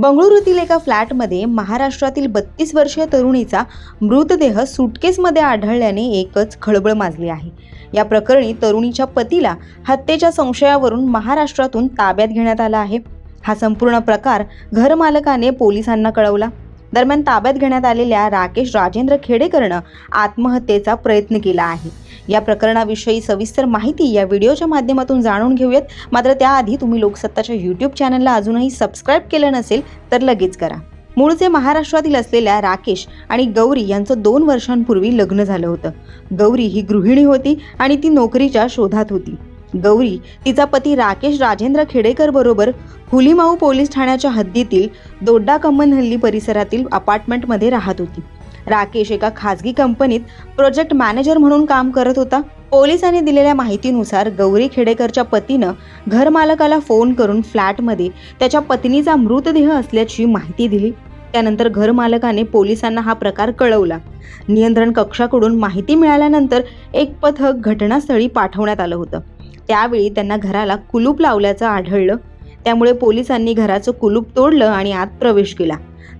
बंगळुरूतील एका फ्लॅटमध्ये महाराष्ट्रातील बत्तीस वर्षीय तरुणीचा मृतदेह सुटकेसमध्ये आढळल्याने एकच खळबळ माजली आहे. या प्रकरणी तरुणीच्या पतीला हत्येच्या संशयावरून महाराष्ट्रातून ताब्यात घेण्यात आला आहे. हा संपूर्ण प्रकार घरमालकाने पोलिसांना कळवला. दरम्यान ताब्यात घेण्यात आलेल्या राकेश राजेंद्र खेडेकरनं आत्महत्येचा प्रयत्न केला आहे. या प्रकरणाविषयी सविस्तर माहिती या व्हिडिओच्या माध्यमातून जाणून घेऊयात. मात्र त्याआधी तुम्ही लोकसत्ताच्या यूट्यूब चॅनलला अजूनही सबस्क्राईब केलं नसेल तर लगेच करा. मूळचे महाराष्ट्रातील असलेल्या राकेश आणि गौरी यांचं दोन वर्षांपूर्वी लग्न झालं होतं. गौरी ही गृहिणी होती आणि ती नोकरीच्या शोधात होती. गौरी तिचा पती राकेश राजेंद्र खेडेकर बरोबर हुलीमाऊ पोलीस ठाण्याच्या हद्दीतील दोड्डा कम्मनहल्ली परिसरातील अपार्टमेंटमध्ये राहत होती. राकेश एका खाजगी कंपनीत प्रोजेक्ट मॅनेजर म्हणून काम करत होता. पोलिसांनी दिलेल्या माहितीनुसार गौरी खेडेकरच्या पतीनं घरमालकाला फोन करून फ्लॅटमध्ये त्याच्या पत्नीचा मृतदेह असल्याची माहिती दिली. त्यानंतर घरमालकाने पोलिसांना हा प्रकार कळवला. नियंत्रण कक्षाकडून माहिती मिळाल्यानंतर एक पथक घटनास्थळी पाठवण्यात आलं होतं. त्यावेळी त्यांना घराला कुलूप लावल्याचं आढळलं. त्यामुळे पोलिसांनी घराचं कुलूप तोडलं आणि आत प्रवेश केला.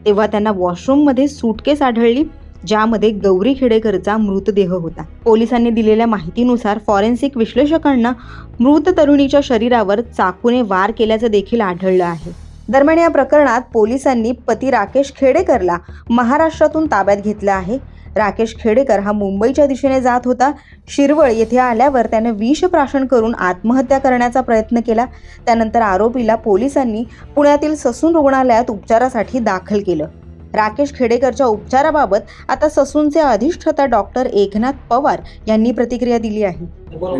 तेव्हा त्यांना वॉशरूममध्ये सूटकेस आढळली ज्यामध्ये गौरी खेडेकरचा मृतदेह होता. पोलिसांनी दिलेल्या माहितीनुसार फॉरेन्सिक विश्लेषकांना मृत तरुणीच्या शरीरावर चाकूने वार केल्याचं देखील आढळलं आहे. दरम्यान या प्रकरणात पोलिसांनी पती राकेश खेडेकरला महाराष्ट्रातून ताब्यात घेतलं आहे. राकेश खेडेकर हा मुंबईच्या दिशेने जात होता. शिरवळ येथे आल्यावर त्याने विष प्राशन करून आत्महत्या करण्याचा प्रयत्न केला. त्यानंतर आरोपीला पोलिसांनी पुण्यातील ससून रुग्णालयात उपचारासाठी दाखल केलं. राकेश खेडेकरच्या उपचाराबाबत आता ससूनचे अधिष्ठाता डॉक्टर एकनाथ पवार यांनी प्रतिक्रिया दिली आहे.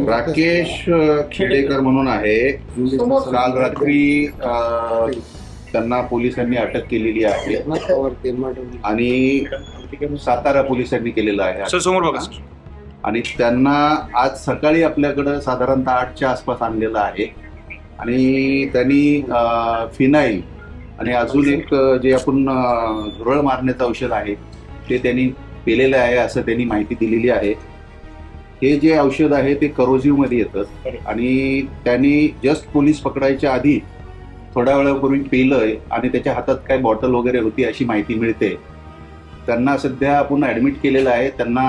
राकेश खेडेकर म्हणून आहे. काल रात्री त्यांना पोलिसांनी अटक केलेली आहे. आणि सातारा पोलिसांनी केलेलं आहे आणि त्यांना आज सकाळी आपल्याकडं साधारणतः आठच्या आसपास आणलेलं आहे. आणि त्यांनी फिनाईल आणि अजून एक जे आपण झुरळ मारण्याचं औषध आहे ते त्यांनी पिलेलं आहे असं त्यांनी माहिती दिलेली आहे. हे जे औषध आहे ते करोजिव्हमध्ये येतं. आणि त्यांनी जस्ट पोलीस पकडायच्या आधी थोड्या वेळापूर्वी पिलंय आणि त्याच्या हातात काय बॉटल वगैरे होती अशी माहिती मिळते. त्यांना सध्या आपण ऍडमिट केलेलं आहे. त्यांना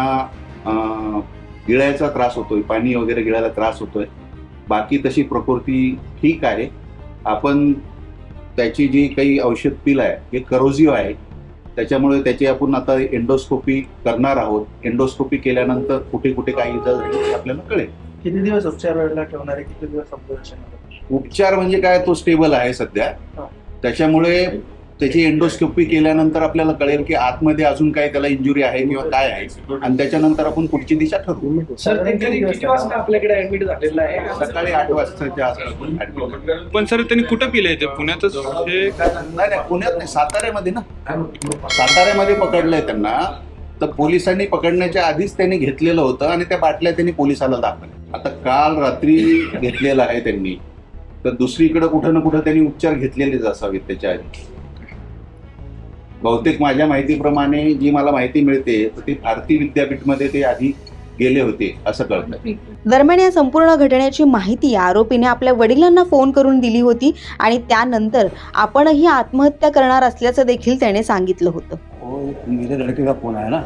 गिळ्याचा गिळायचा त्रास होतोय. पाणी वगैरे गिळायला त्रास होतोय. बाकी तशी प्रकृती ठीक आहे. आपण त्याची जी काही औषध पिल आहे हे करोजिव्ह आहे त्याच्यामुळे त्याची आपण आता एंडोस्कोपी करणार आहोत. एंडोस्कोपी केल्यानंतर कुठे कुठे काही इजा झाली आपल्याला कळेल. किती दिवस उपचार वेळेला ठेवणार आहे? किती दिवस ऑब्झर्वेशन उपचार म्हणजे काय तो स्टेबल आहे सध्या. हा. त्याच्यामुळे त्याची एंडोस्कोपी केल्यानंतर आपल्याला कळेल की आतमध्ये अजून काय त्याला इंजुरी आहे किंवा काय आहे. आणि त्याच्यानंतर आपण पुढची दिशा ठरवू. आपल्याकडे ऍडमिट झालेला आहे? सकाळी आठ वाजताच्या आसपास. पण सर त्यांनी कुठं पिलंय ते? पुण्यातच हे नाही नाही पुण्यात नाही साताऱ्यामध्ये ना. साताऱ्यामध्ये पकडलंय त्यांना. तर पोलिसांनी पकडण्याच्या आधीच त्यांनी घेतलेलं होतं आणि त्या बाटल्या त्यांनी पोलिसाला दाखवल्या. आता काल रात्री घेतलेलं आहे त्यांनी. तर दुसरीकडे कुठं ना कुठं त्यांनी उपचार घेतलेलेच असावेत त्याच्या आधी. बहुतेक माझ्या माहितीप्रमाणे जी मला माहिती मिळते तर ते भारती विद्यापीठमध्ये ते आधी गेले होते असं कळतं. दरम्यान या संपूर्ण घटनेची माहिती आरोपीने आपल्या वडिलांना फोन करून दिली होती आणि त्यानंतर आपणही आत्महत्या करणार असल्याचं देखील त्याने सांगितलं होतं. वो मेरे लड़के का फोन आया ना?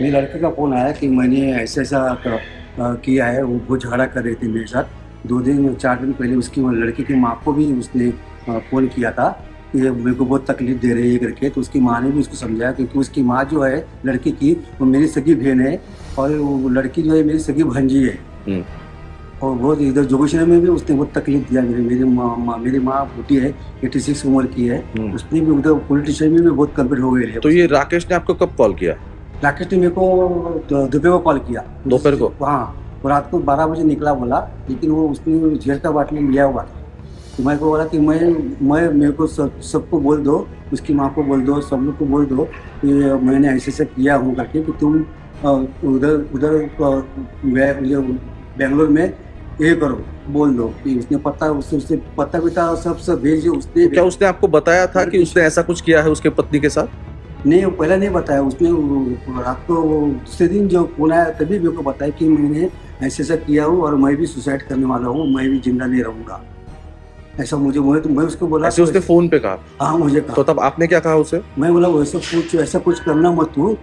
मेरे लड़के का फोन आया कि मैंने ऐसा ऐसा किया है वो झगड़ा कर रहे थे मेरे साथ। दो दिन चार दिन पहले उसकी लड़की की माँ को भी उसने फ़ोन किया था कि मेरे को बहुत तकलीफ़ दे रही है करके। तो उसकी माँ ने भी उसको समझाया क्योंकि उसकी माँ जो है लड़की की वो मेरी सगी बहन है और वो लड़की जो है मेरी सगी भंजी है। और बहुत इधर जोगेश्वर में भी उसने बहुत तकलीफ़ दिया मेरी मेरी माँ माँ- मेरी माँ बूटी है एटी सिक्स उम्र की है। उसने भी उधर पुलिस स्टेशन में भी बहुत कंप्लीट हो गई है। तो ये राकेश ने आपको कब कॉल किया? राकेश ने मेरे को दोपहर को कॉल किया। दोपहर को? हाँ। वो रात को बारह बजे निकला बोला लेकिन वो उसने झेल का बाटली लिया हुआ था। तो मेरे को बोला कि मैं मैं मेरे को सब सबको बोल दो उसकी माँ को बोल दो सब लोग को बोल दो कि मैंने ऐसे ऐसे किया हूँ करके कि तुम उधर उधर बेंगलोर में ये करो बोल दो कि उसने पता उससे उससे पता पिता सब सब भेज उसने क्या उसने आपको बताया था कि उसने ऐसा कुछ किया है उसके पत्नी के साथ? नहीं वो पहले नहीं बताया। उसने रात को दूसरे दिन जो फ़ोन आया तभी मेरे को बताया कि मैंने ऐसे ऐसा किया हूँ और मैं भी सुसाइड करने वाला हूँ मैं भी ज़िंदा नहीं रहूँगा। ऐसा मुझे मुझे तो मैं उसको बोला ऐसे उसने फ़ोन पे कहा? हाँ मुझे कहा। तो तब आपने क्या कहा उसे? मैं बोला वैसे कुछ ऐसा कुछ करना मत तू।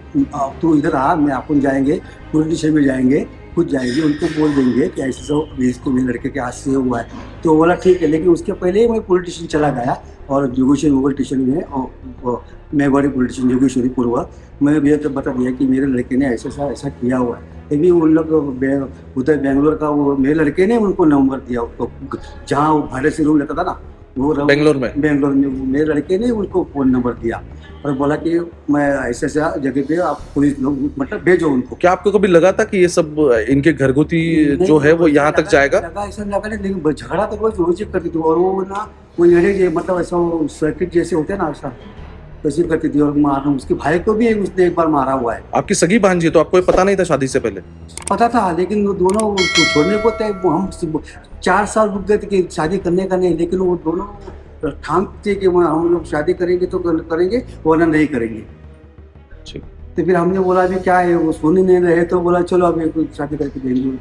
तू इधर आ मैं आप जाएँगे पुलिस स्टेशन में जाएँगे। खुद जाएँगे, उनको बोल देंगे कि ऐसे सब इसके मेरे लड़के के हाथ से हुआ है। तो बोला, ठीक है। लेकिन उसके पहले ही मैं पुलिस स्टेशन चला गया और जोगेश्वरी पुलिस स्टेशन में और- और मेघवाड़ी पुलिस स्टेशन जोगेश्वरी पूर्व मैं भी तो बता दिया कि मेरे लड़के ने ऐसा ऐसा ऐसा किया हुआ है। तभी उन लोग उधर बेंगलोर का वो मेरे लड़के ने उनको नंबर दिया जहाँ वो भाड़े से रूम लेता था ना वो बेंगलोर में? बेंगलोर में मेरे लड़के ने उनको फ़ोन नंबर दिया और बोला कि मैं ऐसे ऐसे जगह पे आप पुलिस लोग मतलब भेजो उनको। क्या आपको कभी लगा था कि ये सब इनके घरगुती जो है वो यहाँ तक जाएगा? लगा ऐसा लगा लेकिन झगड़ा तो रोज रोज ही करती थी और वो ना लड़े मतलब ऐसा सर्किट जैसे होते हैं ना ऐसा। वैसे करती थी और मारना उसके भाई को भी उसने एक बार मारा हुआ है। आपकी सगी भांजी है, तो आपको ये पता नहीं था शादी से पहले? पता था लेकिन वो दोनों उसको छोड़ने को तय वो हम चार साल रुक गए थे कि शादी करने का नहीं लेकिन वो दोनों ठान थे कि हम लोग शादी करेंगे तो कर- करेंगे वरना नहीं करेंगे। तो फिर हमने बोला अभी क्या है? वो सुन नहीं रहे तो बोला चलो अभी शादी करके देंगे।